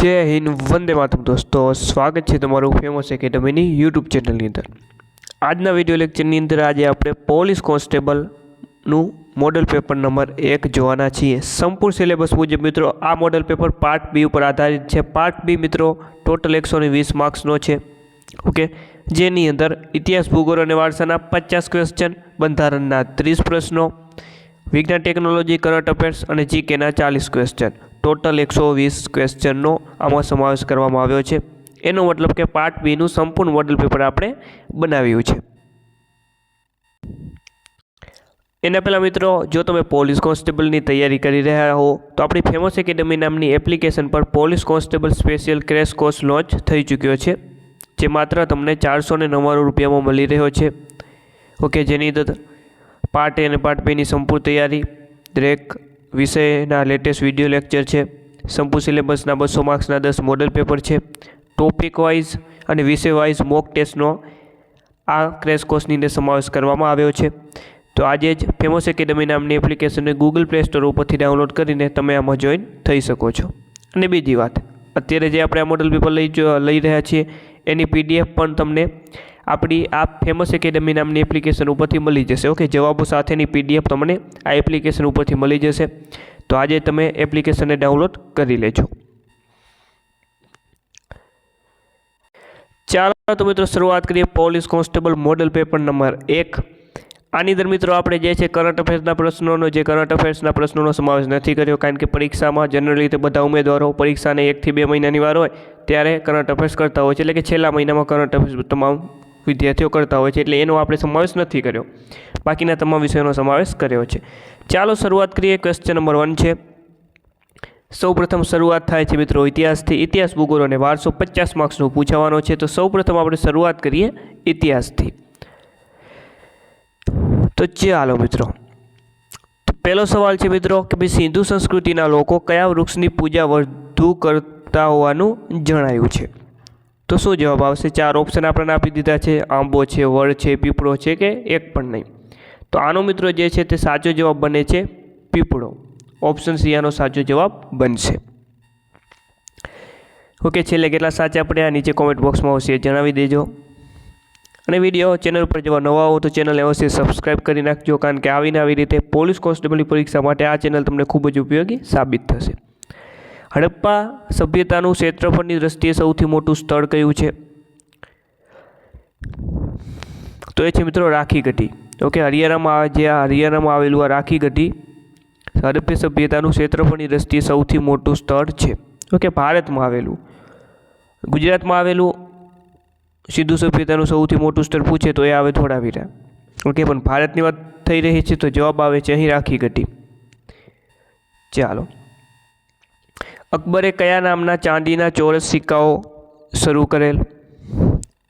જય હિન્દ, વંદે માતરમ દોસ્તો. સ્વાગત છે તમારું ફેમસ એકેડમીની યુટ્યુબ ચેનલની અંદર. આજના વીડિયો લેક્ચરની અંદર આજે આપણે પોલીસ કોન્સ્ટેબલનું મોડલ પેપર નંબર એક જોવાના છીએ. સંપૂર્ણ સિલેબસ મુજબ મિત્રો, આ મોડલ પેપર પાર્ટ બી ઉપર આધારિત છે. પાર્ટ બી મિત્રો ટોટલ એકસો વીસ માર્ક્સનો છે. ઓકે જેની અંદર ઇતિહાસ, ભૂગોળ અને વારસાના પચાસ ક્વેશ્ચન બંધારણના ત્રીસ પ્રશ્નો, વિજ્ઞાન ટેકનોલોજી કરંટ અફેર્સ અને જીકેના ચાલીસ ક્વેશ્ચન ટોટલ એકસો વીસ ક્વેશ્ચનનો આમાં સમાવેશ કરવામાં આવ્યો છે. એનો મતલબ કે પાર્ટ બીનું સંપૂર્ણ મોડલ પેપર આપણે બનાવ્યું છે. એના પહેલાં મિત્રો, જો તમે પોલીસ કોન્સ્ટેબલની તૈયારી કરી રહ્યા હો, તો આપણી ફેમસ એકેડમી નામની એપ્લિકેશન પર police constable special crash course launch થઈ ચૂક્યો છે, જે માત્ર તમને ચારસો ને નવ્વાણું રૂપિયામાં મળી રહ્યો છે. ઓકે, જેની અંદર પાર્ટ એ અને પાર્ટ બેની સંપૂર્ણ તૈયારી દરેક વિષયના લેટેસ્ટ વીડિયો લેક્ચર છે. સંપૂર્ણ સિલેબસના બસો માર્ક્સના દસ મોડલ પેપર છે. ટોપિક વાઇઝ અને વિષય વાઇઝ મોક ટેસ્ટનો આ ક્રેશ કોર્સની અંદર સમાવેશ કરવામાં આવ્યો છે. તો આજે જ ફેમસ એકેડમી નામની એપ્લિકેશનને ગૂગલ પ્લે સ્ટોર ઉપરથી ડાઉનલોડ કરીને તમે આમાં જોઈન થઈ શકો છો. અને બીજી વાત, અત્યારે જે આપણે આ મોડલ પેપર લઈ લઈ રહ્યા છીએ, એની પીડીએફ પણ તમને આપણી આ ફેમસ એકેડમી નામની એપ્લિકેશન ઉપરથી મળી જશે. ઓકે જવાબો સાથેની પીડીએફ તમને આ એપ્લિકેશન ઉપરથી મળી જશે. તો આજે તમે એપ્લિકેશનને ડાઉનલોડ કરી લેજો. ચાલો તો મિત્રો શરૂઆત કરીએ police constable model paper number એક. આની અંદર મિત્રો આપણે જે છે કરંટ અફેર્સના પ્રશ્નોનો, જે કરંટ અફેર્સના પ્રશ્નોનો સમાવેશ નથી કર્યો, કારણ કે પરીક્ષામાં જનરલી રીતે બધા ઉમેદવારો પરીક્ષાને એકથી બે મહિનાની વાર હોય, ત્યારે કરંટ અફેર્સ કરતા હોય છે. એટલે કે છેલ્લા મહિનામાં કરંટ અફેર્સ તમામ વિદ્યાર્થીઓ કરતા હોય છે એટલે એનો આપણે સમાવેશ નથી કર્યો. બાકીના તમામ વિષયોનો સમાવેશ કર્યો છે. ચાલો શરૂઆત કરીએ. ક્વેશ્ચન નંબર વન છે. સૌપ્રથમ શરૂઆત થાય છે મિત્રો ઇતિહાસથી. ઇતિહાસ, ભૂગોળ અને પચાસ માર્ક્સનું પૂછાવાનો છે. તો સૌપ્રથમ આપણે શરૂઆત કરીએ ઇતિહાસથી. તો ચાલો મિત્રો. પહેલો સવાલ છે મિત્રો કે ભાઈ સિંધુ સંસ્કૃતિના લોકો કયા વૃક્ષની પૂજા વધુ કરતા હોવાનું જણાયું છે? તો શું જવાબ આવશે? ચાર ઓપ્શન આપણને આપી દીધા છે. આંબો છે, વડ છે, પીપળો છે કે એક પણ નહીં? તો આનો મિત્રો જે છે તે સાચો જવાબ બને છે પીપળો. ઓપ્શન સી આનો સાચો જવાબ બનશે. ઓકે, છેલ્લે કેટલા સાચા આપણે આ નીચે કોમેન્ટ બોક્સમાં આવશે જણાવી દેજો. અને વીડિયો ચેનલ પર જેવા નવા હો તો ચેનલ અવશ્ય સબસ્ક્રાઇબ કરી નાખજો, કારણ કે આવીને આવી રીતે પોલીસ કોન્સ્ટેબલની પરીક્ષા માટે આ ચેનલ તમને ખૂબ જ ઉપયોગી સાબિત થશે. હડપ્પા સભ્યતાનું ક્ષેત્રફળની દ્રષ્ટિએ સૌથી મોટું સ્થળ કયું છે? તો એ છે મિત્રો રાખી ગઢી. ઓકે, હરિયાણામાં જે આ હરિયાણામાં આવેલું આ રાખી ગઢી, હડપ્પી સભ્યતાનું ક્ષેત્રફળની દ્રષ્ટિએ સૌથી મોટું સ્થળ છે. ઓકે, ભારતમાં આવેલું. ગુજરાતમાં આવેલું સિંધુ સભ્યતાનું સૌથી મોટું સ્થળ પૂછે તો એ આવે ધોળાવીરા. ઓકે, પણ ભારતની વાત થઈ રહી છે તો જવાબ આવે છે અહીં રાખી ગઢી. ચાલો. અકબરે કયા નામના ચાંદીના ચોરસ સિક્કાઓ શરૂ કરેલ?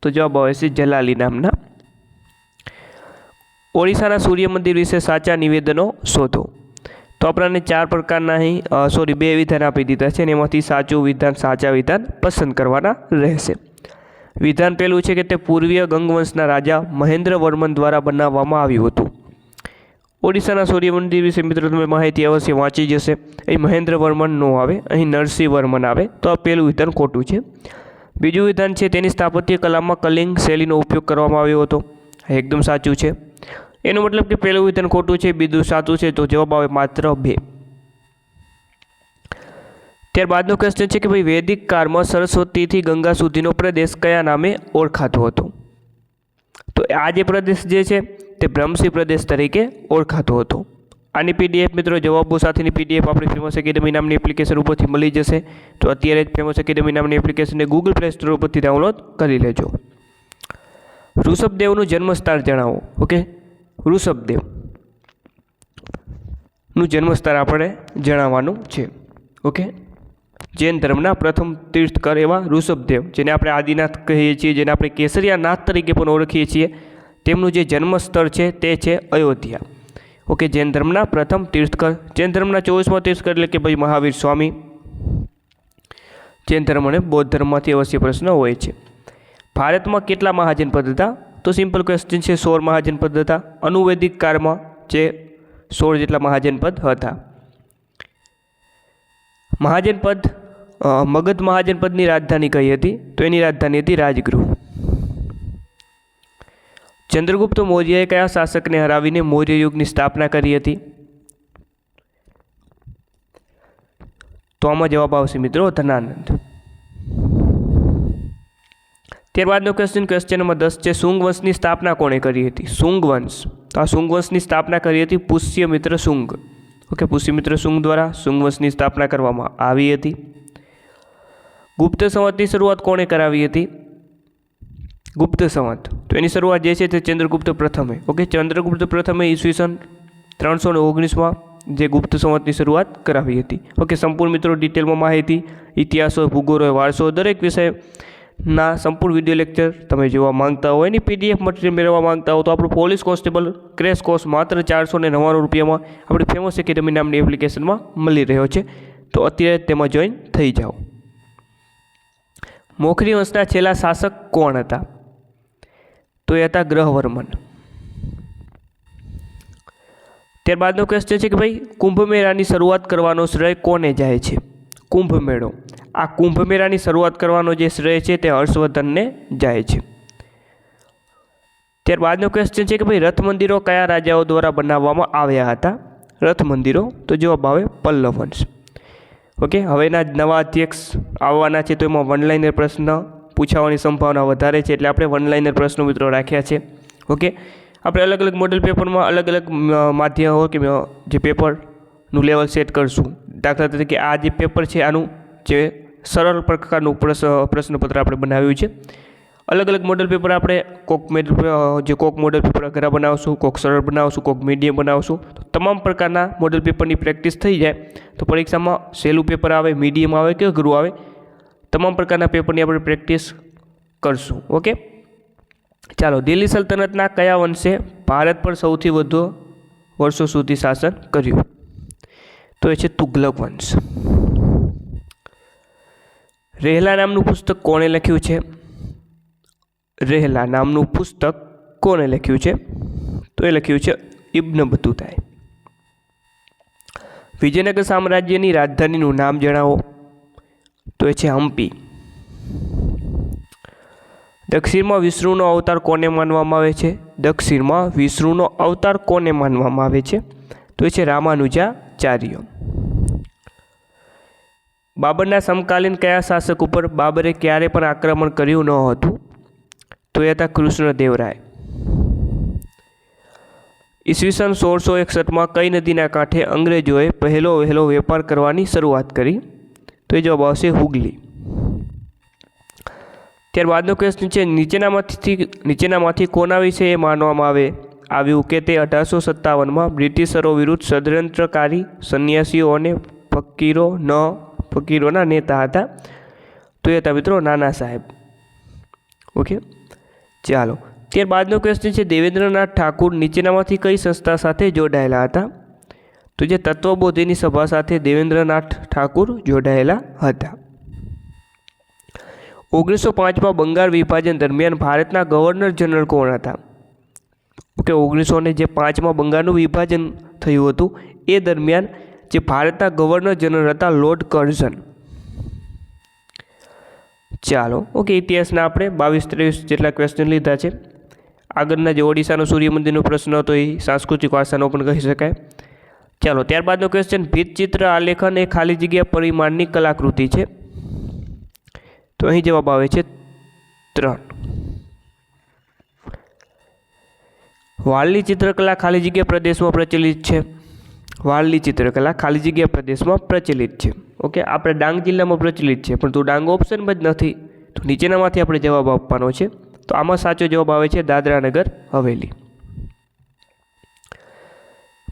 તો જવાબ આવે છે જલાલી નામના. ઓડિશાના સૂર્ય મંદિર વિશે સાચા નિવેદનો શોધો. તો આપણને ચાર પ્રકારના અહીં સોરી બે વિધાન આપી દીધા છે અને એમાંથી સાચું વિધાન, સાચા વિધાન પસંદ કરવાના રહેશે. વિધાન પહેલું છે કે તે પૂર્વીય ગંગવંશના રાજા મહેન્દ્ર વર્મન દ્વારા બનાવવામાં આવ્યું હતું. ઓડિશાના સૂર્ય મંદિર વિશે મિત્રો તમે માહિતી અવશ્ય વાંચી જશે. અહીં મહેન્દ્ર વર્મન નો આવે, અહીં નરસિંહ વર્મન આવે. તો આ પહેલું વિધાન ખોટું છે. બીજું વિધાન છે તેની સ્થાપત્ય કલામાં કલિંગ શૈલીનો ઉપયોગ કરવામાં આવ્યો હતો. એકદમ સાચું છે. એનો મતલબ કે પહેલું વિધાન ખોટું છે, બીજું સાચું છે, તો જવાબ આવે માત્ર બે. ત્યારબાદનો ક્વેશ્ચન છે કે ભાઈ વૈદિક કાળમાં સરસ્વતીથી ગંગા સુધીનો પ્રદેશ કયા નામે ઓળખાતો હતો? તો આ જે પ્રદેશ જે છે તે બ્રહ્મસી પ્રદેશ તરીકે ઓળખાતો હતો. આની પીડીએફ મિત્રો જવાબો સાથેની પીડીએફ આપણી ફેમસ એકેડમી નામની એપ્લિકેશન ઉપરથી મળી જશે. તો અત્યારે જ ફેમસ એકેડમી નામની એપ્લિકેશનને ગૂગલ પ્લે સ્ટોર ઉપરથી ડાઉનલોડ કરી લેજો. ઋષભદેવનું જન્મસ્થળ જણાવો ઓકે ઋષભદેવ. નું જન્મસ્થળ આપણે જણાવવાનું છે ઓકે જૈન ધર્મના પ્રથમ તીર્થકર એવા ઋષભદેવ, જેને આપણે આદિનાથ કહીએ છીએ, જેને આપણે કેસરિયાનાથ તરીકે પણ ઓળખીએ છીએ. તેમનું જે જન્મસ્થળ છે તે છે અયોધ્યા. ઓકે જૈન ધર્મના પ્રથમ તીર્થકર. જૈન ધર્મના ચોવીસમાં તીર્થકર એટલે કે ભાઈ મહાવીર સ્વામી. જૈન ધર્મ અને બૌદ્ધ ધર્મમાંથી અવશ્ય પ્રશ્ન હોય છે. ભારતમાં કેટલા મહાજનપદ હતા? તો સિમ્પલ ક્વેશ્ચન છે, સોળ મહાજનપદ હતા. અનુવેદિક કાળમાં જે સોળ જેટલા મહાજનપદ હતા. મહાજનપદ પદ મગધ મહાજનપદની રાજધાની કઈ હતી? તો એની રાજધાની હતી રાજગૃહ. ચંદ્રગુપ્ત મૌર્યએ કયા શાસકને હરાવીને મૌર્ય યુગની સ્થાપના કરી હતી? તો આમાં જવાબ આવશે મિત્રો ધનાનંદ. ત્યારબાદનો ક્વેશ્ચન ક્વેશ્ચન નંબર દસ છે શુંગ વંશની સ્થાપના કોણે કરી હતી? શુંગ વંશ તો આ શુંગ વંશની સ્થાપના કરી હતી પુષ્ય મિત્ર શુંગ ઓકે પુષ્યમિત્ર શુંગ દ્વારા શુંગ વંશની સ્થાપના કરવામાં આવી હતી. ગુપ્ત સંવતની શરૂઆત કોણે કરાવી હતી? ગુપ્ત સંવત. તો એની શરૂઆત જે છે તે ચંદ્રગુપ્ત પ્રથમે. ઓકે ચંદ્રગુપ્ત પ્રથમે ઈસવીસન ત્રણસો ને ઓગણીસમાં જે ગુપ્ત સંવતની શરૂઆત કરાવી હતી. ઓકે સંપૂર્ણ મિત્રો ડિટેલમાં માહિતી, ઇતિહાસો, ભૂગોળ હોય વારસો, દરેક વિષયના સંપૂર્ણ વીડિયો લેક્ચર તમે જોવા માંગતા હોય, એની પીડીએફ મટીરિયલ મેળવવા માંગતા હો તો આપણું પોલીસ કોન્સ્ટેબલ ક્રેશ કોર્સ માત્ર ચારસો ને નવ્વાણું રૂપિયામાં આપણી ફેમસ એકેડમી નામની એપ્લિકેશનમાં મળી રહ્યો છે. તો અત્યારે તેમાં જોઈન થઈ જાઓ. મોખરી વંશના છેલ્લા શાસક કોણ હતા? તો એ હતા ગ્રહવર્મન. ત્યારબાદનો ક્વેશ્ચન છે કે ભાઈ કુંભ મેળાની શરૂઆત કરવાનો શ્રેય કોને જાય છે? કુંભ મેળો આ કુંભ મેળાની શરૂઆત કરવાનો જે શ્રેય છે તે હર્ષવર્ધનને જાય છે. ત્યારબાદનો ક્વેશ્ચન છે કે ભાઈ રથ મંદિરો કયા રાજાઓ દ્વારા બનાવવામાં આવ્યા હતા? રથ મંદિરો તો જવાબ આવે પલ્લવ વંશ. ઓકે હવેના નવા અધ્યક્ષ આવવાના છે, તો એમાં વન લાઇનર પ્રશ્ન પૂછાવાની સંભાવના વધારે છે એટલે આપણે વનલાઇનર પ્રશ્નો મિત્રો રાખ્યા છે. ઓકે આપણે અલગ અલગ મોડલ પેપરમાં અલગ અલગ માધ્યમો કે જે પેપરનું લેવલ સેટ કરશું. દાખલા તરીકે આ જે પેપર છે આનું જે સરળ પ્રકારનું પ્રશ્ન પ્રશ્નપત્ર આપણે બનાવ્યું છે. અલગ અલગ મોડલ પેપર આપણે કોક મેડલ જે કોક મોડલ પેપર અઘરા બનાવશું, કોક સરળ બનાવશું, કોક મીડિયમ બનાવશું. તો તમામ પ્રકારના મોડલ પેપરની પ્રેક્ટિસ થઈ જાય. તો પરીક્ષામાં સહેલું પેપર આવે મીડિયમ આવે કે અઘરું આવે? તમામ પ્રકારના પેપરની આપણે પ્રેક્ટિસ કરશું ઓકે ચાલો, દિલ્હી સલ્તનતના કયા વંશે ભારત પર સૌથી વધુ વર્ષો સુધી શાસન કર્યું? તો એ છે તુગલક વંશ. રહેલા નામનું પુસ્તક કોણે લખ્યું છે? રહેલા નામનું પુસ્તક કોણે લખ્યું છે? તો એ લખ્યું છે ઇબ્ન બતુતાએ. વિજયનગર સામ્રાજ્યની રાજધાનીનું નામ જણાવો. તો એ છે હમ્પી દક્ષિણમાં વિષ્ણુનો અવતાર કોને માનવામાં આવે છે? દક્ષિણમાં વિષ્ણુનો અવતાર કોને માનવામાં આવે છે? તો એ છે રામાનુજાચાર્ય. બાબરના સમકાલીન કયા શાસક ઉપર બાબરે ક્યારે પણ આક્રમણ કર્યું ન હતું? તો એ હતા કૃષ્ણદેવરાય. ઈસવીસન સોળસો એકસઠમાં કઈ નદીના કાંઠે અંગ્રેજોએ પહેલો વહેલો વેપાર કરવાની શરૂઆત કરી? તો એ જવાબ આવશે હુગલી. ત્યારબાદનો ક્વેશ્ચન છે નીચેનામાંથી નીચેનામાંથી કોના વિશે એ માનવામાં આવે. આવ્યું કે તે અઢારસો સત્તાવનમાં બ્રિટિશરો વિરુદ્ધ ષડયંત્રકારી સંન્યાસીઓ અને ફકીરો ન, ફકીરોના નેતા હતા. તો એ હતા મિત્રો નાના સાહેબ. ઓકે? ચાલો. ત્યારબાદનો ક્વેશ્ચન છે દેવેન્દ્રનાથ ઠાકુર નીચેનામાંથી કઈ સંસ્થા સાથે જોડાયેલા હતા? તો જે તત્વબોધિની સભા સાથે દેવેન્દ્રનાથ ઠાકુર જોડાયેલા હતા. ઓગણીસો પાંચમાં બંગાળ વિભાજન દરમિયાન ભારતના ગવર્નર જનરલ કોણ હતા? કે ઓગણીસો ને જે પાંચમાં બંગાળનું વિભાજન થયું હતું, એ દરમિયાન જે ભારતના ગવર્નર જનરલ હતા લોર્ડ કર્ઝન ચાલો ઓકે ઇતિહાસના આપણે બાવીસ ત્રેવીસ જેટલા ક્વેશ્ચન લીધા છે. આગળના જે ઓડિશાનો સૂર્ય મંદિરનો પ્રશ્ન હતો એ સાંસ્કૃતિક વારસાનો પણ કહી શકાય. ચાલો, ત્યારબાદનો ક્વેશ્ચન ભીતચિત્ર આલેખન એ ખાલી જગ્યા પરિમાણની કલાકૃતિ છે. તો અહીં જવાબ આવે છે ત્રણ. વાળલી ચિત્રકલા ખાલી જગ્યા પ્રદેશમાં પ્રચલિત છે. વાળલી ચિત્રકલા ખાલી જગ્યા પ્રદેશમાં પ્રચલિત છે. ઓકે, આપણે ડાંગ જિલ્લામાં પ્રચલિત છે, પણ તો ડાંગ ઓપ્શનમાં જ નથી. તો નીચેનામાંથી આપણે જવાબ આપવાનો છે. તો આમાં સાચો જવાબ આવે છે દાદરા નગર હવેલી.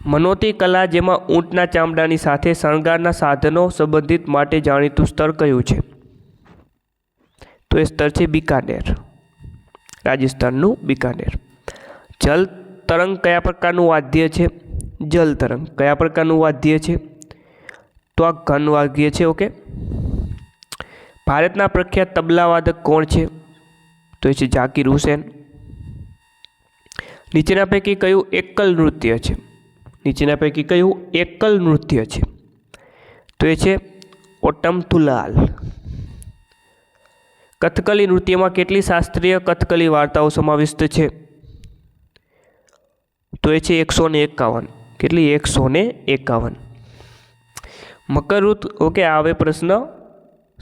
મનોતી કલા જેમાં ઊંટના ચામડાની સાથે શણગારના સાધનો સંબંધિત માટે જાણીતું સ્તર કયું છે? તો એ સ્તર છે બિકાનેર. રાજસ્થાનનું બિકાનેર. જલ તરંગ કયા પ્રકારનું વાદ્ય છે? જલ તરંગ કયા પ્રકારનું વાદ્ય છે? તો આ ઘન વાદ્ય છે, ઓકે? ભારતના પ્રખ્યાત તબલાવાદક કોણ છે? તો એ છે ઝાકીર હુસેન. નીચેના પૈકી કયું એકલ નૃત્ય છે? નીચેના પૈકી કયું એકલ નૃત્ય છે? તો એ છે ઓટમ તુલાલ. કથકલી નૃત્યમાં કેટલી શાસ્ત્રીય કથકલી વાર્તાઓ સમાવિષ્ટ છે? તો એ છે એકસો ને એકાવન. કેટલી? એકસો ને એકાવન. મકરૃત, ઓકે આવે પ્રશ્ન.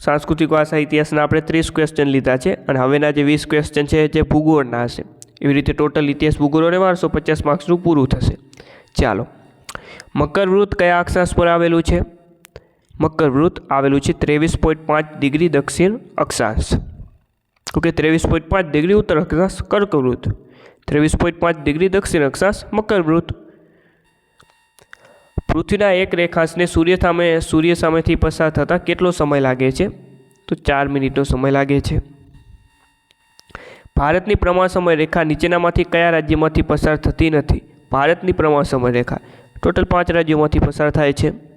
સાંસ્કૃતિક વાસા ઇતિહાસના આપણે ત્રીસ ક્વેશ્ચન લીધા છે અને હવેના જે વીસ ક્વેશ્ચન છે જે ભૂગોળના હશે. એવી રીતે ટોટલ ઇતિહાસ ભૂગોળ અને વારસો પચાસ માર્ક્સનું પૂરું થશે. ચાલો. મકરવૃત કયા અક્ષાંશ પર આવેલું છે? મકરવૃત આવેલું છે ત્રેવીસ પોઈન્ટ પાંચ ડિગ્રી દક્ષિણ અક્ષાંશ. ઓકે, ત્રેવીસ પોઈન્ટ પાંચ ડિગ્રી ઉત્તર અક્ષાંશ કર્કવૃત. ત્રેવીસ પોઈન્ટ પાંચ ડિગ્રી દક્ષિણ અક્ષાંશ મકરવૃત. પૃથ્વીના એક રેખાંશને સૂર્ય સામે, સૂર્ય સામેથી પસાર થતાં કેટલો સમય લાગે છે? તો ચાર મિનિટનો સમય લાગે છે. ભારતની પ્રમાણ સમય રેખા નીચેનામાંથી કયા રાજ્યમાંથી પસાર થતી નથી? ભારતની પ્રવાહ સમય રેખા ટોટલ પાંચ રાજ્યોમાંથી પસાર થાય છે.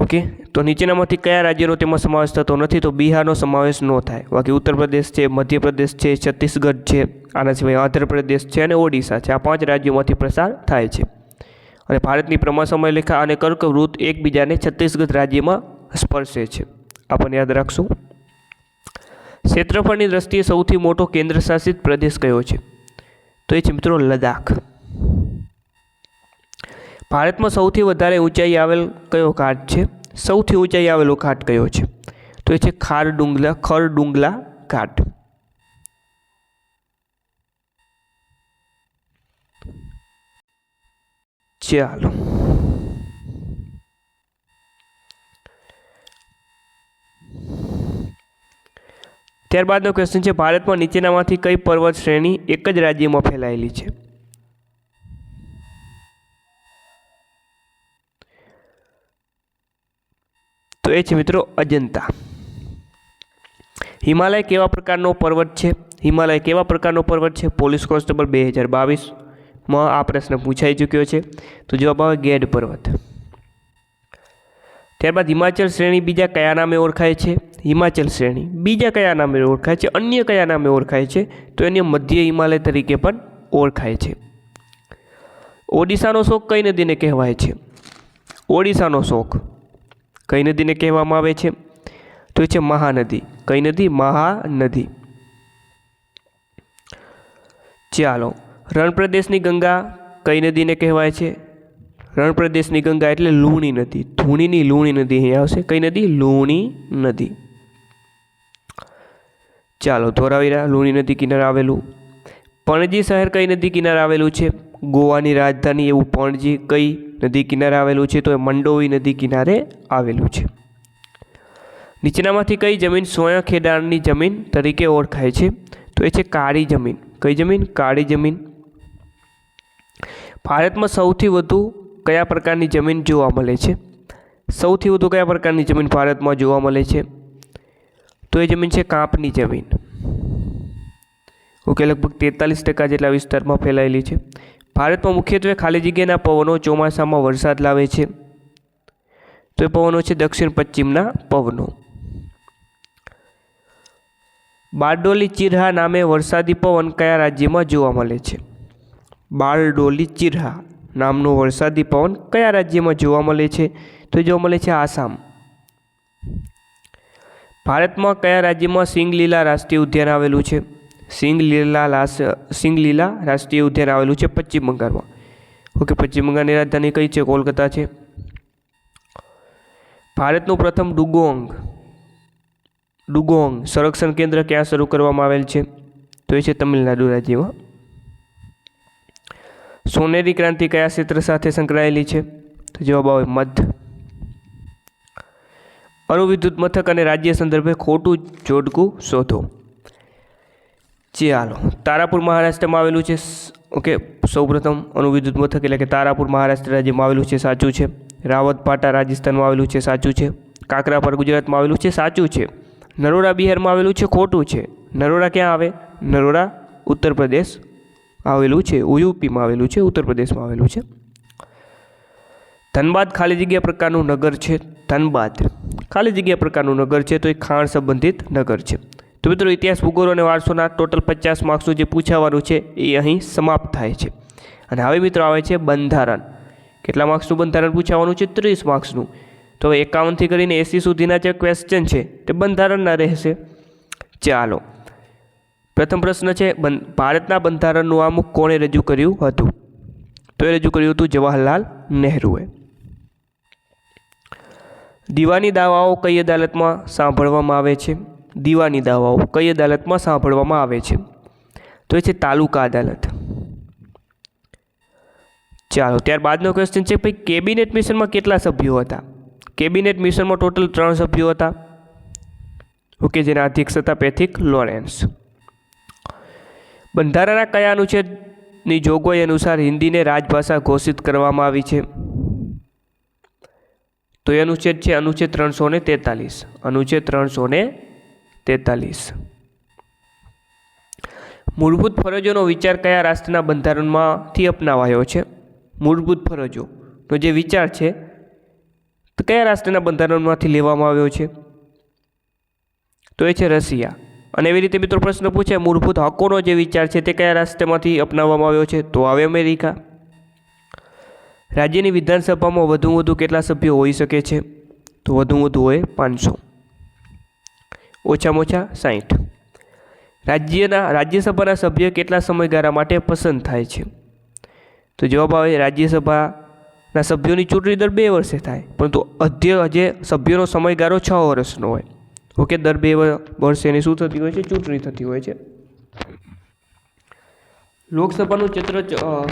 ઓકે તો નીચેનામાંથી કયા રાજ્યનો તેમાં સમાવેશ થતો નથી, તો બિહારનો સમાવેશ ન થાય. બાકી ઉત્તર પ્રદેશ છે, મધ્યપ્રદેશ છે, છત્તીસગઢ છે, આના સિવાય આંધ્રપ્રદેશ છે અને ઓડિશા છે. આ પાંચ રાજ્યોમાંથી પસાર થાય છે. અને ભારતની પ્રમાણ સમય લેખા અને કર્કવૃત એકબીજાને છત્તીસગઢ રાજ્યમાં સ્પર્શે છે. આપણને યાદ રાખશું. ક્ષેત્રફળની દ્રષ્ટિએ સૌથી મોટો કેન્દ્રશાસિત પ્રદેશ કયો છે? તો એ છે મિત્રો લદ્દાખ. ભારતમાં સૌથી વધારે ઊંચાઈ આવેલ કયો ઘાટ છે? સૌથી ઊંચાઈ આવેલો ઘાટ કયો છે? તો એ છે ખાર ડુંગલા ખર ડુંગલા ઘાટ. ચાલો. ત્યારબાદનો ક્વેશ્ચન છે, ભારતમાં નીચેનામાંથી કઈ પર્વત શ્રેણી એક જ રાજ્યમાં ફેલાયેલી છે? તો એ છે મિત્રો અજંતા. હિમાલય કેવા પ્રકારનો પર્વત છે? હિમાલય કેવા પ્રકારનો પર્વત છે? પોલીસ કોન્સ્ટેબલ બે હજાર બાવીસમાં આ પ્રશ્ન પૂછાઈ ચૂક્યો છે. તો જવાબ આવે ગેડ પર્વત. ત્યારબાદ હિમાચલ શ્રેણી બીજા કયા નામે ઓળખાય છે? હિમાચલ શ્રેણી. બીજા કયા નામે ઓળખાય છે? અન્ય કયા નામે ઓળખાય છે? તો એને મધ્ય હિમાલય તરીકે પણ ઓળખાય છે. ઓડિશાનો શોક કઈ નદીને કહેવાય છે. ઓડિશાનો શોક કઈ નદીને કહેવામાં આવે છે. તો એ છે મહાનદી. કઈ નદી મહાનદી. ચાલો, રણપ્રદેશની ગંગા કઈ નદીને કહેવાય છે. રણપ્રદેશની ગંગા એટલે લુણી નદી. ધૂણીની લુણી નદી અહીં આવશે. કઈ નદી? લુણી નદી. ચાલો ધોરાવીરા લુણી નદી કિનારે આવેલું. પણજી શહેર કઈ નદી કિનારે આવેલું છે? ગોવાની રાજધાની એવું પણજી કઈ નદી કિનારે આવેલું છે? તો એ મંડોવી નદી કિનારે આવેલું છે. નીચેનામાંથી કઈ જમીન સોયા ખેડાણની જમીન તરીકે ઓળખાય છે? તો એ છે કાળી જમીન. કઈ જમીન? કાળી જમીન. ભારતમાં સૌથી વધુ કયા પ્રકારની જમીન જોવા મળે છે? સૌથી વધુ કયા પ્રકારની જમીન ભારતમાં જોવા મળે છે? તો એ જમીન છે કાંપની જમીન. ઓકે, લગભગ તેતાલીસ ટકા જેટલા વિસ્તારમાં ફેલાયેલી છે. ભારતમાં મુખ્યત્વે ખાલી જગ્યાના પવનો ચોમાસામાં વરસાદ લાવે છે. તો એ પવનો છે દક્ષિણ પશ્ચિમના પવનો. બારડોલી ચિરહા નામે વરસાદી પવન કયા રાજ્યમાં જોવા મળે છે? બારડોલી ચિરહા નામનો વરસાદી પવન કયા રાજ્યમાં જોવા મળે છે? તો જોવા મળે છે આસામ. ભારતમાં કયા રાજ્યમાં સિંગલીલા રાષ્ટ્રીય ઉદ્યાન આવેલું છે? સિંગલીલા સિંગલીલા રાષ્ટ્રીય ઉદ્યાન આવેલું છે પશ્ચિમ બંગાળમાં. ઓકે, પશ્ચિમ બંગાળની રાજધાની કઈ છે? કોલકાતા છે. ભારતનું પ્રથમ ડુગોંગ. ડુગોંગ સંરક્ષણ કેન્દ્ર ક્યાં શરૂ કરવામાં આવેલ છે? તો એ છે તમિલનાડુ રાજ્યમાં. સોનેરી ક્રાંતિ કયા ક્ષેત્ર સાથે સંકળાયેલી છે? તો જવાબ આવે મધ. અણુવિદ્યુત મથક અને રાજ્ય સંદર્ભે ખોટું જોડકું શોધો. ચાલો તારાપુર મહારાષ્ટ્રમાં આવેલું છે. ઓકે, સૌપ્રથમ અણુવિદ્યુત મથક એટલે કે તારાપુર મહારાષ્ટ્ર રાજ્યમાં આવેલું છે, સાચું છે. રાવતપાટા રાજસ્થાનમાં આવેલું છે, સાચું છે. કાકરાપર ગુજરાતમાં આવેલું છે, સાચું છે. નરોડા બિહારમાં આવેલું છે, ખોટું છે. નરોડા ક્યાં આવે? નરોડા ઉત્તર પ્રદેશ આવેલું છે યુપીમાં આવેલું છે, ઉત્તર પ્રદેશમાં આવેલું છે. ધનબાદ ખાલી જગ્યા પ્રકારનું નગર છે, ધનબાદ. ખાલી જગ્યા પ્રકારનું નગર છે, તો એ ખાણ સંબંધિત નગર છે. તો મિત્રો, ઇતિહાસ, ભૂગોળ અને વારસોના ટોટલ પચાસ માર્ક્સનું જે પૂછાવાનું છે, એ અહીં સમાપ્ત થાય છે. અને હવે મિત્રો આવે છે બંધારણ. કેટલા માર્ક્સનું બંધારણ પૂછાવાનું છે? ત્રીસ માર્ક્સનું તો હવે એકાવનથી કરીને એંસી સુધીના જે ક્વેશ્ચન છે, તે બંધારણના રહેશે. ચાલો. પ્રથમ પ્રશ્ન છે ભારતના બંધારણનું આમુખ કોણે રજૂ કર્યું હતું? તો એ રજૂ કર્યું હતું જવાહરલાલ નહેરુએ. દીવાની દાવાઓ કઈ અદાલતમાં સાંભળવામાં આવે છે? દીવાની દાવાઓ કઈ અદાલતમાં સાંભળવામાં આવે છે? તો એ છે તાલુકા અદાલત. ચાલો, ત્યારબાદનો ક્વેશ્ચન છે, ભાઈ, કેબિનેટ મિશનમાં કેટલા સભ્યો હતા? કેબિનેટ મિશનમાં ટોટલ ત્રણ સભ્યો હતા. ઓકે, જેના અધ્યક્ષ હતા પેથિક લોરેન્સ. બંધારણના કયા અનુચ્છેદની જોગવાઈ અનુસાર હિન્દીને રાજભાષા ઘોષિત કરવામાં આવી છે. તો એ અનુચ્છેદ છે, અનુચ્છેદ ત્રણસો ને તેતાલીસ. અનુચ્છેદ ત્રણસો ને તેતાલીસ. મૂળભૂત ફરજોનો વિચાર કયા રાષ્ટ્રના બંધારણમાંથી અપનાવાયો છે? મૂળભૂત ફરજોનો જે વિચાર છે, તો કયા રાષ્ટ્રના બંધારણમાંથી લેવામાં આવ્યો છે? તો એ છે રશિયા. અને એવી રીતે મિત્રો પ્રશ્ન પૂછે, મૂળભૂત હકોનો જે વિચાર છે તે કયા રાષ્ટ્રમાંથી અપનાવવામાં આવ્યો છે? તો આવે અમેરિકા. રાજ્યની વિધાનસભામાં વધુ વધુ કેટલા સભ્યો હોઈ શકે છે? તો વધુ વધુ હોય પાંચસો. ઓછામાં ઓછા સાહીઠ. રાજ્યના, રાજ્યસભાના સભ્ય કેટલા સમયગાળા માટે પસંદ થાય છે? તો જવાબ આવે, રાજ્યસભાના સભ્યોની ચૂંટણી દર બે વર્ષે થાય, પરંતુ અધ્ય જે સભ્યોનો સમયગાળો છ વર્ષનો હોય. ઓકે, દર બે વર્ષે એની શું થતી હોય છે? ચૂંટણી થતી હોય છે. લોકસભાનું ચિત્ર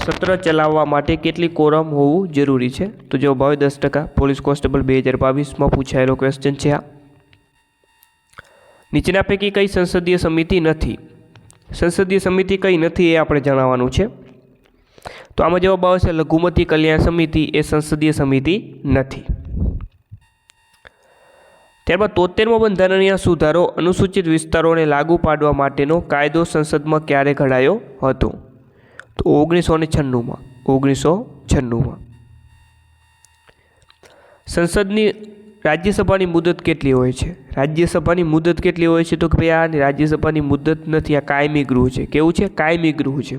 સત્ર ચલાવવા માટે કેટલી કોરમ હોવું જરૂરી છે? તો જવાબ આવે દસ ટકા. પોલીસ કોન્સ્ટેબલ બે હજાર બાવીસમાં પૂછાયેલો ક્વેશ્ચન છે આ. નીચેના પૈકી કઈ સંસદીય સમિતિ નથી? સંસદીય સમિતિ કઈ નથી એ આપણે જણાવવાનું છે. તો આમાં જવાબ આવશે લઘુમતી કલ્યાણ સમિતિ એ સંસદીય સમિતિ નથી. ત્યારબાદ તોતેરમો બંધારણીય સુધારો અનુસૂચિત વિસ્તારોને લાગુ પાડવા માટેનો કાયદો સંસદમાં ક્યારે ઘડાયો હતો? તો ઓગણીસો ને છન્નુંમાં. ઓગણીસો છન્નુંમાં સંસદની રાજ્યસભાની મુદત કેટલી હોય છે? રાજ્યસભાની મુદત કેટલી હોય છે? તો કે ભાઈ આ રાજ્યસભાની મુદત નથી, આ કાયમી ગૃહ છે. કેવું છે? કાયમી ગૃહ છે.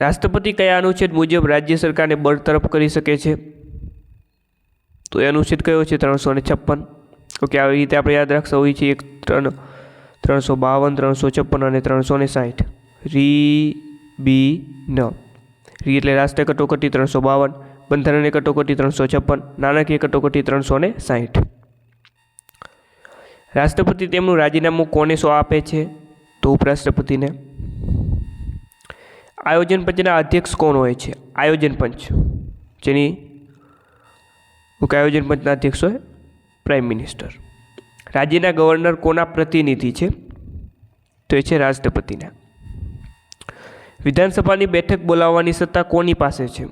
રાષ્ટ્રપતિ કયા અનુચ્છેદ મુજબ રાજ્ય સરકારને બરતરફ કરી શકે છે? તો એ અનુચ્છેદ કયો છે? ત્રણસો ને છપ્પન. ઓકે, આવી રીતે આપણે યાદ રાખતા હોઈએ છીએ એક, ત્રણ ત્રણસો બાવન, ત્રણસો છપ્પન અને ત્રણસો ને સાઠ. રી, બી, ન. રી એટલે રાષ્ટ્રીય કટોકટી ત્રણસો બાવન, બંધારણીય કટોકટી ત્રણસો છપ્પન, નાણાકીય કટોકટી ત્રણસો ને સાઠ. રાષ્ટ્રપતિ તેમનું રાજીનામું કોને સો આપે છે? તો ઉપરાષ્ટ્રપતિને. આયોજન પંચના અધ્યક્ષ કોણ હોય છે? આયોજન પંચ. જેની આયોજન પંચના અધ્યક્ષ હોય પ્રાઇમ મિનિસ્ટર. રાજ્યના ગવર્નર કોના પ્રતિનિધિ છે? તો એ છે રાષ્ટ્રપતિના. વિધાનસભાની બેઠક બોલાવવાની સત્તા કોની પાસે છે?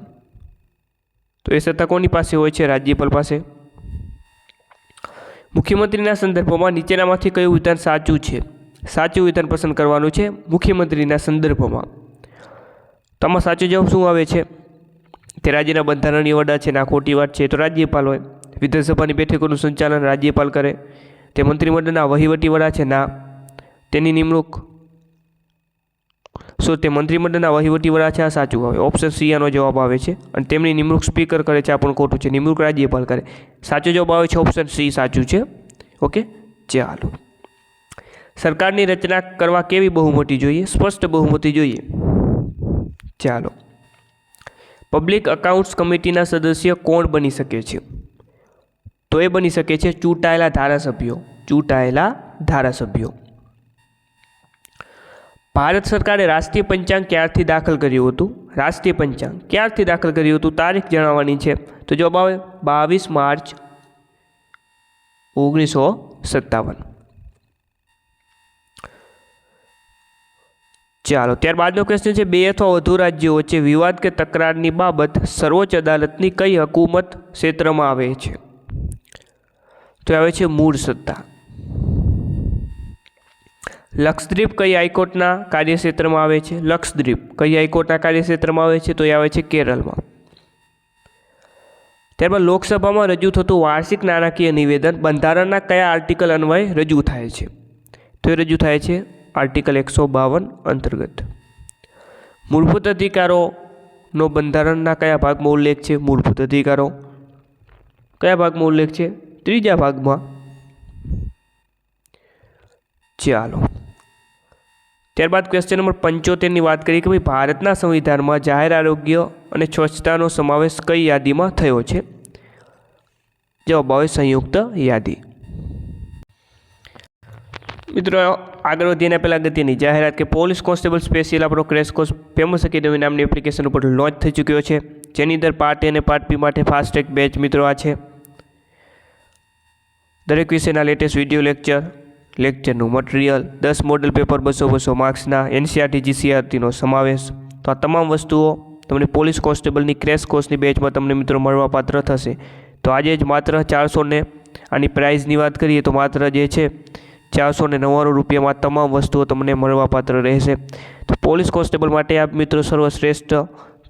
તો એ સત્તા કોની પાસે હોય છે? રાજ્યપાલ પાસે. મુખ્યમંત્રીના સંદર્ભમાં નીચેનામાંથી કયું વિધાન સાચું છે? સાચું વિધાન પસંદ કરવાનું છે મુખ્યમંત્રીના સંદર્ભમાં. તો આમાં સાચો જવાબ શું આવે છે? તે રાજ્યના બંધારણીય વડા છે ના ખોટી વાત છે. તો રાજ્યપાલ હોય. વિધાનસભાની બેઠકોનું સંચાલન રાજ્યપાલ કરે. તે મંત્રીમંડળના વહીવટી છે ના, તેની નિમણૂક. સો તે મંત્રીમંડળના વહીવટી છે આ સાચું આવે. ઓપ્શન સી આનો જવાબ આવે છે અને તેમની નિમણૂક સ્પીકર કરે છે આ પણ ખોટું છે. નિમણૂક રાજ્યપાલ કરે. સાચો જવાબ આવે છે ઓપ્શન સી સાચું છે. ઓકે, ચાલો. સરકારની રચના કરવા કેવી બહુમતી જોઈએ? સ્પષ્ટ બહુમતી જોઈએ. ચાલો. પબ્લિક અકાઉન્ટ્સ કમિટીના સદસ્ય કોણ બની શકે છે? તો એ બની શકે છે ચૂંટાયેલા ધારાસભ્યો ચૂંટાયેલા ધારાસભ્યો. ભારત સરકારે રાષ્ટ્રીય પંચાંગ ક્યારથી દાખલ કર્યું હતું? રાષ્ટ્રીય પંચાંગ ક્યારથી દાખલ કર્યું હતું? તારીખ જણાવવાની છે. તો જવાબ આવે બાવીસ માર્ચ ઓગણીસો સત્તાવન. ચાલો, ત્યારબાદનો ક્વેશ્ચન છે, બે અથવા વધુ રાજ્યો વચ્ચે વિવાદ કે તકરારની બાબત સર્વોચ્ચ અદાલતની કઈ હકુમત ક્ષેત્રમાં આવે છે? તો આવે છે મૂળ સત્તા. લક્ષદ્વીપ કઈ હાઈકોર્ટના કાર્યક્ષેત્રમાં આવે છે? લક્ષદ્વીપ કઈ હાઈકોર્ટના કાર્યક્ષેત્રમાં આવે છે? તો એ આવે છે કેરળમાં. ત્યારબાદ લોકસભામાં રજૂ થતું વાર્ષિક નાણાકીય નિવેદન બંધારણના કયા આર્ટિકલ અન્વયે રજૂ થાય છે? તો એ રજૂ થાય છે આર્ટિકલ એકસો બાવન અંતર્ગત. મૂળભૂત અધિકારોનો બંધારણના કયા ભાગમાં ઉલ્લેખ છે? મૂળભૂત અધિકારો. કયા ભાગમાં ઉલ્લેખ છે? ત્રીજા ભાગમાં. ચાલો. ત્યારબાદ ક્વેશ્ચન નંબર પંચોતેરની વાત કરીએ કે ભાઈ ભારતના સંવિધાનમાં જાહેર આરોગ્ય અને સ્વચ્છતાનો સમાવેશ કઈ યાદીમાં થયો છે? જવાબ આવે સંયુક્ત યાદી. મિત્રો, આગળ વધીને પહેલાં અગત્યની જાહેરાત કે પોલીસ કોન્સ્ટેબલ સ્પેશિયલ આપણો ક્રેશ કોર્સ ફેમસ એકેડેમી નામની એપ્લિકેશન ઉપર લોન્ચ થઈ ચૂક્યો છે. જેની અંદર પાર્ટ એ અને પાર્ટ બી માટે ફાસ્ટ ટ્રેક બેચ મિત્રો આ છે. દરેક વિષયના લેટેસ્ટ વીડિયો લેક્ચર લેક્ચરનું મટીરિયલ દસ મોડલ પેપર બસો બસો માર્ક્સના એનસીઆરટી જીસીઆરટીનો સમાવેશ. તો આ તમામ વસ્તુઓ તમને પોલીસ કોન્સ્ટેબલની ક્રેશ કોર્સની બેચમાં તમને મિત્રો મળવાપાત્ર થશે. તો આજે જ માત્ર ચારસો ને આની પ્રાઇઝની વાત કરીએ તો માત્ર જે છે ચારસો ને નવ્વાણું રૂપિયામાં તમામ વસ્તુઓ તમને મળવાપાત્ર રહેશે. તો પોલીસ કોન્સ્ટેબલ માટે આ મિત્રો સર્વશ્રેષ્ઠ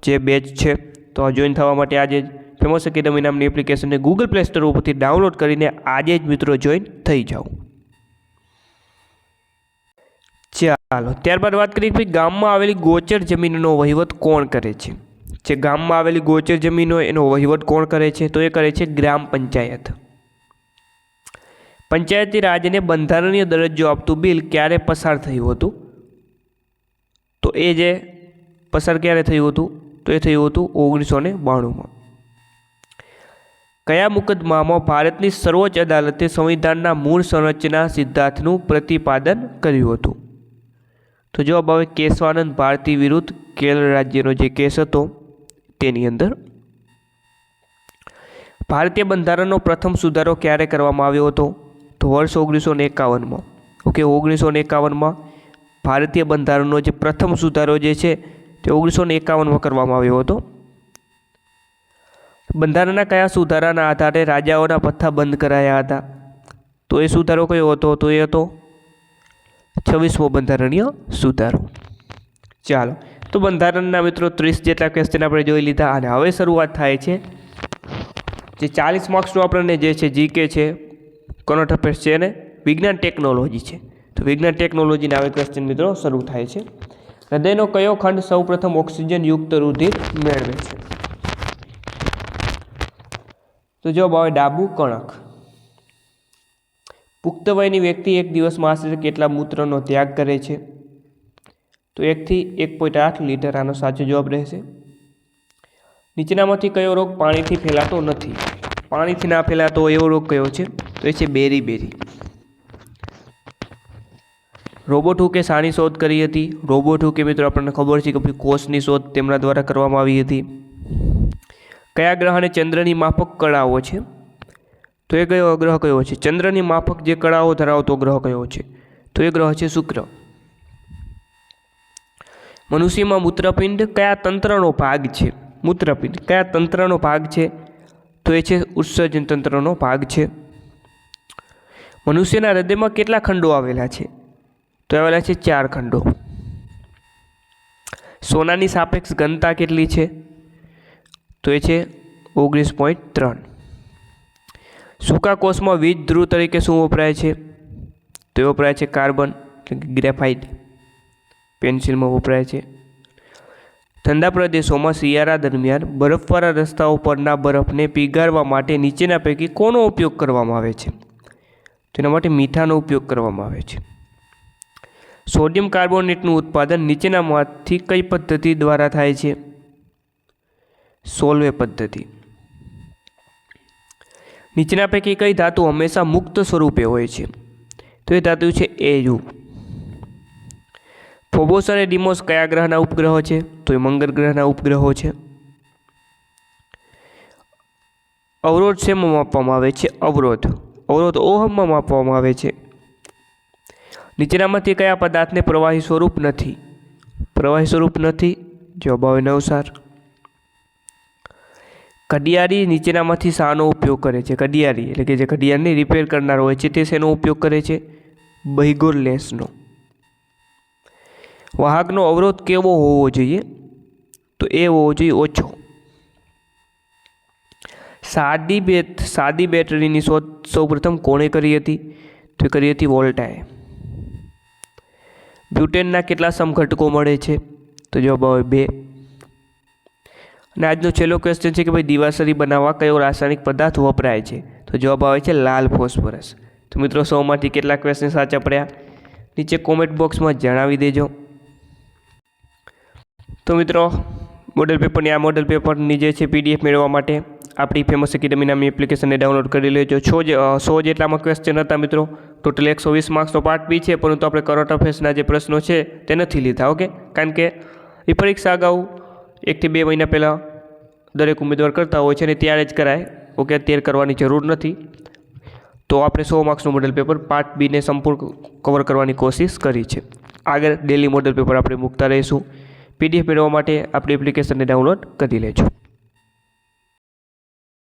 જે બેચ છે તો આ જોઈન થવા માટે આજે જ ફેમસ એકેડમી નામની એપ્લિકેશનને ગૂગલ પ્લે સ્ટોર ઉપરથી ડાઉનલોડ કરીને આજે જ મિત્રો જોઈન થઈ જાઓ. ચાલો, ત્યારબાદ વાત કરીએ ભાઈ ગામમાં આવેલી ગોચર જમીનનો વહીવટ કોણ કરે છે? જે ગામમાં આવેલી ગોચર જમીન હોય, એનો વહીવટ કોણ કરે છે? તો એ કરે છે ગ્રામ પંચાયત. પંચાયતી રાજને બંધારણીય દરજ્જો આપતું બિલ ક્યારે પસાર થયું હતું? તો એ જે પસાર ક્યારે થયું હતું? તો એ થયું હતું ઓગણીસો ને બાણુંમાં. કયા મુકદ્દમામાં ભારતની સર્વોચ્ચ અદાલતે સંવિધાનના મૂળ સંરચના સિદ્ધાંતનું પ્રતિપાદન કર્યું હતું? તો જવાબ આવે કેશવાનંદ ભારતી વિરુદ્ધ કેરળ રાજ્યનો જે કેસ હતો, તેની અંદર. ભારતીય બંધારણનો પ્રથમ સુધારો ક્યારે કરવામાં આવ્યો હતો? તો વર્ષ ઓગણીસો ને એકાવનમાં. ઓકે, ઓગણીસો ને એકાવનમાં ભારતીય બંધારણનો જે પ્રથમ સુધારો જે છે, તે ઓગણીસો ને એકાવનમાં કરવામાં આવ્યો હતો. બંધારણના કયા સુધારાના આધારે રાજાઓના પથ્થા બંધ કરાયા હતા? તો એ સુધારો કયો હતો? તો એ હતો છવ્વીસમો બંધારણીય સુધારો. ચાલો, તો બંધારણના મિત્રો ત્રીસ જેટલા ક્વેશ્ચન આપણે જોઈ લીધા અને હવે શરૂઆત થાય છે. જે ચાલીસ માર્ક્સનું આપણને જે છે જીકે છે કરંટ અફેર્સ છે અને વિજ્ઞાન ટેકનોલોજી છે. તો વિજ્ઞાન ટેકનોલોજીના હવે ક્વેશ્ચન મિત્રો શરૂ થાય છે. હૃદયનો કયો ખંડ સૌપ્રથમ ઓક્સિજન યુક્ત રુધિર મેળવે છે? તો જવાબ આવે ડાબુ કણક. પુખ્ત વયની વ્યક્તિ એક દિવસમાં આશરે કેટલા મૂત્રનો ત્યાગ કરે છે? તો એકથી એક પોઈન્ટ આઠ લીટર આનો સાચો જવાબ રહેશે. નીચેનામાંથી કયો રોગ પાણીથી ફેલાતો નથી? પાણીથી ના ફેલાતો એવો રોગ કયો છે? તો એ છે બેરી બેરી. રોબોટ હુકે શાની શોધ કરી હતી. રોબોટ હુકે મિત્રો આપણને ખબર છે કે કોષની શોધ તેમના દ્વારા કરવામાં આવી હતી. કયા ગ્રહ અને ચંદ્રની માફક કળાઓ છે? તો એ કયો ગ્રહ કયો છે? ચંદ્રની માફક જે કળાઓ ધરાવતો ગ્રહ કયો છે? તો એ ગ્રહ છે શુક્ર. મનુષ્યમાં મૂત્રપિંડ કયા તંત્રનો ભાગ છે? મૂત્રપિંડ કયા તંત્રનો ભાગ છે? તો એ છે ઉત્સર્જન તંત્રનો ભાગ છે. મનુષ્યના હૃદયમાં કેટલા ખંડો આવેલા છે? તો આવેલા છે ચાર ખંડો. સોનાની સાપેક્ષ ઘનતા કેટલી છે? તો એ છે ઓગણીસ પોઈન્ટ ત્રણ. સૂકા કોષમાં વીજ ધ્રુવ તરીકે શું વપરાય છે? તો એ વપરાય છે કાર્બન ગ્રેફાઇટ. પેન્સિલમાં વપરાય છે. ઠંડા પ્રદેશોમાં શિયાળા દરમિયાન બરફવાળા રસ્તાઓ પરના બરફને પીગાળવા માટે નીચેના પૈકી કોનો ઉપયોગ કરવામાં આવે છે? તેના માટે મીઠાનો ઉપયોગ કરવામાં આવે છે. સોડિયમ કાર્બોનેટનું ઉત્પાદન નીચેનામાંથી કઈ પદ્ધતિ દ્વારા થાય છે? સોલ્વે પદ્ધતિ. નીચેના પૈકી કઈ ધાતુ હંમેશા મુક્ત સ્વરૂપે હોય છે? તો એ ધાતુ છે એયુ ફોબોસ અને ડિમોસ કયા ગ્રહના ઉપગ્રહો છે? તો એ મંગળ ગ્રહના ઉપગ્રહો છે. અવરોધ શેમાં માપવામાં આવે છે? અવરોધ. અવરોધ ઓહમમાં માપવામાં આવે છે. નીચેનામાંથી કયા પદાર્થને પ્રવાહી સ્વરૂપ નથી? પ્રવાહી સ્વરૂપ નથી? જવાબ આવે નવસાર. ઘડિયાળી નીચેનામાંથી શાનો ઉપયોગ કરે છે. ઘડિયાળી એટલે કે જે ઘડિયાળને રિપેર કરનાર હોય છે તે શેનો ઉપયોગ કરે છે? બહિગોર લેન્સનો વાહકનો અવરોધ કેવો હોવો જોઈએ? તો એ હોવો જોઈએ ઓછો. સાદી બેટ, સાદી બેટરીની શોધ સૌપ્રથમ કોણે કરી હતી? તો એ કરી હતી વોલ્ટાએ. બ્યુટેનના કેટલા સમઘટકો મળે છે? તો જવાબ આવે બે. અને આજનો છેલ્લો ક્વેશ્ચન છે કે ભાઈ દિવાસળી બનાવવા કયો રાસાયણિક પદાર્થ વપરાય છે? તો જવાબ આવે છે લાલ ફોસ્ફરસ. તો મિત્રો સોમાંથી કેટલા ક્વેશ્ચન સાચા પડ્યા? નીચે કોમેન્ટ બોક્સમાં જણાવી દેજો. તો મિત્રો મોડલ પેપરની આ મોડેલ પેપરની જે છે પીડીએફ મેળવવા માટે આપણી ફેમસ એકેડમી નામની એપ્લિકેશનને ડાઉનલોડ કરી લેજો. છો સો જેટલામાં ક્વેશ્ચન હતા મિત્રો. ટોટલ એકસો વીસ માર્ક્સનો પાર્ટ બી છે, પરંતુ આપણે કરંટ અફેર્સના જે પ્રશ્નો છે તે નથી લીધા ઓકે કારણ કે એ પરીક્ષા અગાઉ એકથી બે મહિના પહેલાં દરેક ઉમેદવાર કરતા હોય છે અને ત્યારે જ કરાય, ઓકે, અત્યારે કરવાની જરૂર નથી. તો આપણે સો માર્ક્સનું મોડલ પેપર પાર્ટ બીને સંપૂર્ણ કવર કરવાની કોશિશ કરી છે. આગળ ડેલી મોડલ પેપર આપણે મૂકતા રહીશું. પીડીએફ મેળવવા માટે આપણી એપ્લિકેશનને ડાઉનલોડ કરી લેજો.